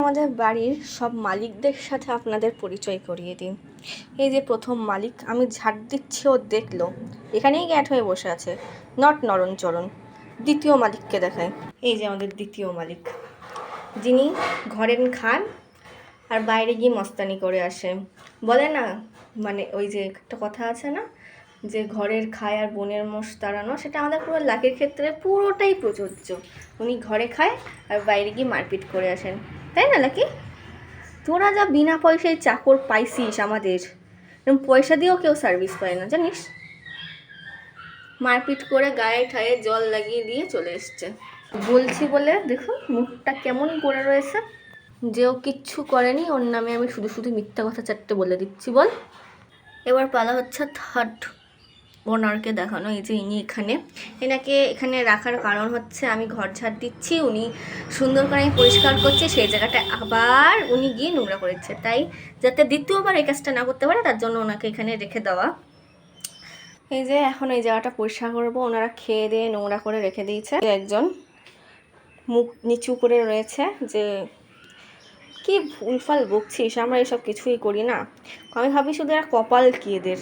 আমাদের বাড়ির সব মালিকদের সাথে আপনাদের পরিচয় করিয়ে দিন। এই যে প্রথম মালিক, আমি ঝাড় দিচ্ছি, ও দেখল। এখানেই গ্যাট হয়ে বসে আছে। নট নরণচরণ। দ্বিতীয় মালিককে দেখায় এই যে আমাদের দ্বিতীয় মালিক। যিনি ঘরের খান আর বাইরে গিয়ে মস্তানি করে আসে। বলে না মানে ওই যে একটা কথা আছে না, যে ঘরের খায় আর বোনের মোষ তাড়ানো, সেটা আমাদের পুরো লাকির ক্ষেত্রে পুরোটাই প্রযোজ্য। উনি ঘরে খায় আর বাইরে গিয়ে মারপিট করে আসেন। তাই না, লাকি? তোরা যা বিনা পয়সায় চাকর পাইছিস আমাদের এরকম পয়সা দিয়েও কেউ সার্ভিস পায় না, জানিস? মারপিট করে গায়ে ঠায়ে জল লাগিয়ে দিয়ে চলে এসছে। বলছি বলে দেখো, মুখটা কেমন করে রয়েছে? যে ও কিচ্ছু করেনি, ওর নামে আমি শুধু শুধু মিথ্যা কথা চারটে বলে দিচ্ছি, বল। এবার পালা হচ্ছে থার্ড। ওনারকে দেখানো এই যে ইনি এখানে। এনাকে এখানে রাখার কারণ হচ্ছে আমি ঘর ঝাড় দিচ্ছি, উনি সুন্দর করে আমি পরিষ্কার করছি, সেই জায়গাটা আবার উনি গিয়ে নোংরা করেছে। তাই যাতে দ্বিতীয়বার এই কাজটা না করতে পারে, তার জন্য ওনাকে এখানে রেখে দেওয়া। এই যে এখন এই জায়গাটা পরিষ্কার করব, ওনারা খেয়ে দিয়ে নোংরা করে রেখে দিয়েছে। একজন মুখ নিচু করে রয়েছে যে, কি ভুলফাল বকছিস, আমরা এসব কিছুই করি না। আমি ভাবি শুধু এরা কপাল কি এদের?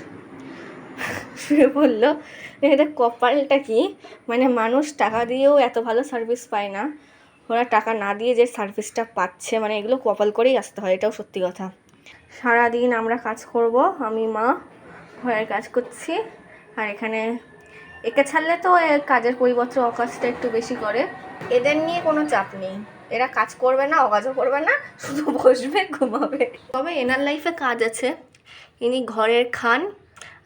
সে বলল এদের কপালটা কি? মানে মানুষ টাকা দিয়েও এত ভালো সার্ভিস পায় না। ওরা টাকা না দিয়ে যে সার্ভিসটা পাচ্ছে মানে এগুলো কপাল করেই আসতে হয়, এটাও সত্যি কথা। সারাদিন আমরা কাজ করব, আমি, মা, ঘরের কাজ করছি। আর এখানে একে ছাড়লে তো কাজের পরিবর্তে অকাজটা একটু বেশি করে। এদের নিয়ে কোনো চাপ নেই। এরা কাজ করবে না, অকাজও করবে না, শুধু বসবে, ঘুমাবে। তবে এনার লাইফে কাজ আছে। ইনি ঘরের খান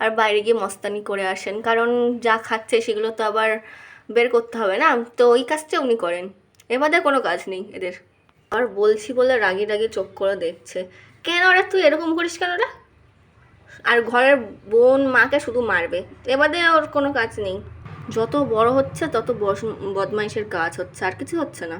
আর বাইরে গিয়ে মস্তানি করে আসেন। কারণ যা খাচ্ছে সেগুলো তো আবার বের করতে হবে না। তো ওই কাজটা উনি করেন। এবারে কোনো কাজ নেই এদের। আর বলছি বলে রাগি রাগি চোখ করে দেখছে। কেন ওরা তুই এরকম করিস কেন রে? আর ঘরের বোন মাকে শুধু মারবে। এবারে ওর কোনো কাজ নেই। যত বড় হচ্ছে তত বদমাইশের কাজ হচ্ছে। আর কিছু হচ্ছে না।